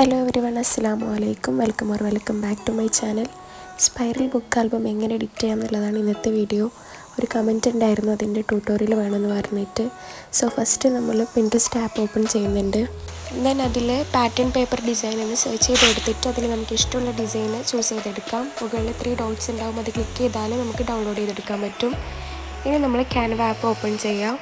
Hello every one അസ്സാം വലൈക്കും welcome or welcome back to my channel spiral book album എങ്ങനെ edit ചെയ്യാം എന്നുള്ളതാണ് ഇന്നത്തെ വീഡിയോ ഒരു കമന്റ് ഉണ്ടായിരുന്നു അതിന്റെ ട്യൂട്ടോറിയൽ വേണമെന്ന് പറഞ്ഞിട്ട്. സോ ഫസ്റ്റ് നമ്മൾ പിൻട്രസ്റ്റ് ആപ്പ് ഓപ്പൺ ചെയ്യുന്നുണ്ട്. ദെൻ അതിൽ പാറ്റേൺ പേപ്പർ ഡിസൈൻ എന്ന് സെർച്ച് ചെയ്തെടുത്തിട്ട് അതിൽ നമുക്ക് ഇഷ്ടമുള്ള ഡിസൈൻ ചൂസ് ചെയ്തെടുക്കാം. മുകളിൽ ത്രീ ഡോട്ട്സ് ഉണ്ടാവും അത് ക്ലിക്ക് ചെയ്താൽ നമുക്ക് ഡൗൺലോഡ് ചെയ്തെടുക്കാൻ പറ്റും. ഇനി നമ്മൾ ക്യാൻവ ആപ്പ് ഓപ്പൺ ചെയ്യാം.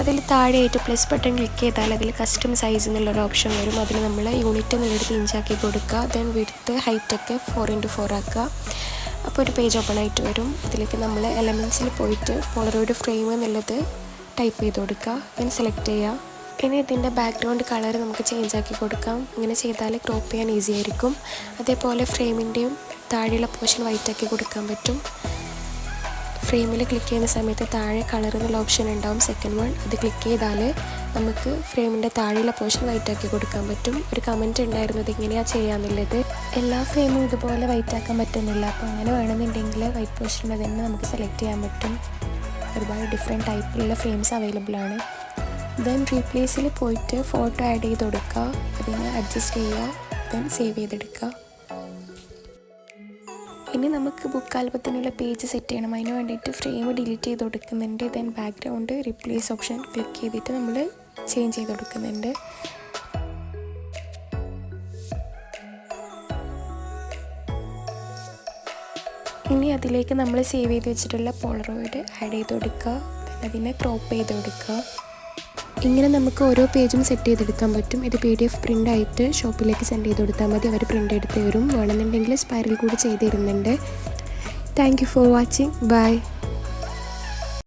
അതിൽ താഴെയായിട്ട് പ്ലസ് ബട്ടൺ ക്ലിക്ക് ചെയ്താൽ അതിൽ കസ്റ്റം സൈസ് എന്നുള്ളൊരു ഓപ്ഷൻ വരും. അതിൽ നമ്മൾ യൂണിറ്റ് എന്നെടുത്ത് ഇഞ്ചാക്കി കൊടുക്കുക. ദെൻ വിടുത്ത് ഹൈറ്റൊക്കെ ഫോർ ഇന്റു ഫോർ ആക്കുക. അപ്പോൾ ഒരു പേജ് ഓപ്പൺ ആയിട്ട് വരും. അതിലേക്ക് നമ്മൾ എലമെൻസിൽ പോയിട്ട് പോളറോയിഡ് ഫ്രെയിം എന്നുള്ളത് ടൈപ്പ് ചെയ്ത് കൊടുക്കുക. ദെൻ സെലക്ട് ചെയ്യുക. ഇനി ഇതിന്റെ ബാക്ക്ഗ്രൗണ്ട് കളർ നമുക്ക് ചേഞ്ച് ആക്കി കൊടുക്കാം. ഇങ്ങനെ ചെയ്താൽ ക്രോപ്പ് ചെയ്യാൻ ഈസി ആയിരിക്കും. അതേപോലെ ഫ്രെയിമിന്റെയും താഴെയുള്ള പോർഷൻ വൈറ്റ് ആക്കി കൊടുക്കാൻ പറ്റും. ഫ്രെയിമിൽ ക്ലിക്ക് ചെയ്യുന്ന സമയത്ത് താഴെ കളർ എന്നുള്ള ഓപ്ഷൻ ഉണ്ടാവും. സെക്കൻഡ് വൺ അത് ക്ലിക്ക് ചെയ്താൽ നമുക്ക് ഫ്രെയിമിന്റെ താഴെയുള്ള പോർഷൻ വൈറ്റ് ആക്കി കൊടുക്കാൻ പറ്റും. ഒരു കമന്റ് ഉണ്ടായിരുന്നത് ഇത് ചെയ്യാമെന്നുള്ളത് എല്ലാ ഫ്രെയിമും ഇതുപോലെ വൈറ്റ് ആക്കാൻ പറ്റുന്നില്ല. അപ്പോൾ അങ്ങനെ വേണമെന്നുണ്ടെങ്കിൽ വൈറ്റ് പോർഷൻ തന്നെ നമുക്ക് സെലക്ട് ചെയ്യാൻ പറ്റും. ഒരുപാട് ഡിഫറെന്റ് ടൈപ്പിലുള്ള ഫ്രെയിംസ് അവൈലബിൾ ആണ്. ദെൻ റീപ്ലേസിൽ പോയിട്ട് ഫോട്ടോ ആഡ് ചെയ്ത് കൊടുക്കുക. അതിനെ അഡ്ജസ്റ്റ് ചെയ്യുക. ദെൻ സേവ് ചെയ്തെടുക്കുക. ഇനി നമുക്ക് ബുക്ക് ആൽബത്തിനുള്ള പേജ് സെറ്റ് ചെയ്യണം. അതിന് വേണ്ടിയിട്ട് ഫ്രെയിം ഡിലീറ്റ് ചെയ്ത് കൊടുക്കുന്നുണ്ട്. Then background replace option click ചെയ്തിട്ട് നമ്മൾ ചേഞ്ച് ചെയ്ത് കൊടുക്കുന്നുണ്ട്. ഇനി അതിലേക്ക് നമ്മൾ സേവ് ചെയ്ത് വെച്ചിട്ടുള്ള പോളറോയിഡ് ആഡ് ചെയ്ത് കൊടുക്കുക. അതിനെ ക്രോപ്പ് ചെയ്ത് കൊടുക്കുക. ഇങ്ങനെ നമുക്ക് ഓരോ പേജും സെറ്റ് ചെയ്തെടുക്കാൻ പറ്റും. ഇത് പി ഡി എഫ് പ്രിന്റ് ആയിട്ട് ഷോപ്പിലേക്ക് സെൻഡ് ചെയ്ത് കൊടുത്താൽ മതി. അവർ പ്രിന്റ് എടുത്ത് തരും. വേണമെന്നുണ്ടെങ്കിൽ സ്പൈറൽ കൂടി ചെയ്ത് തരുന്നുണ്ട്. Thank you for watching bye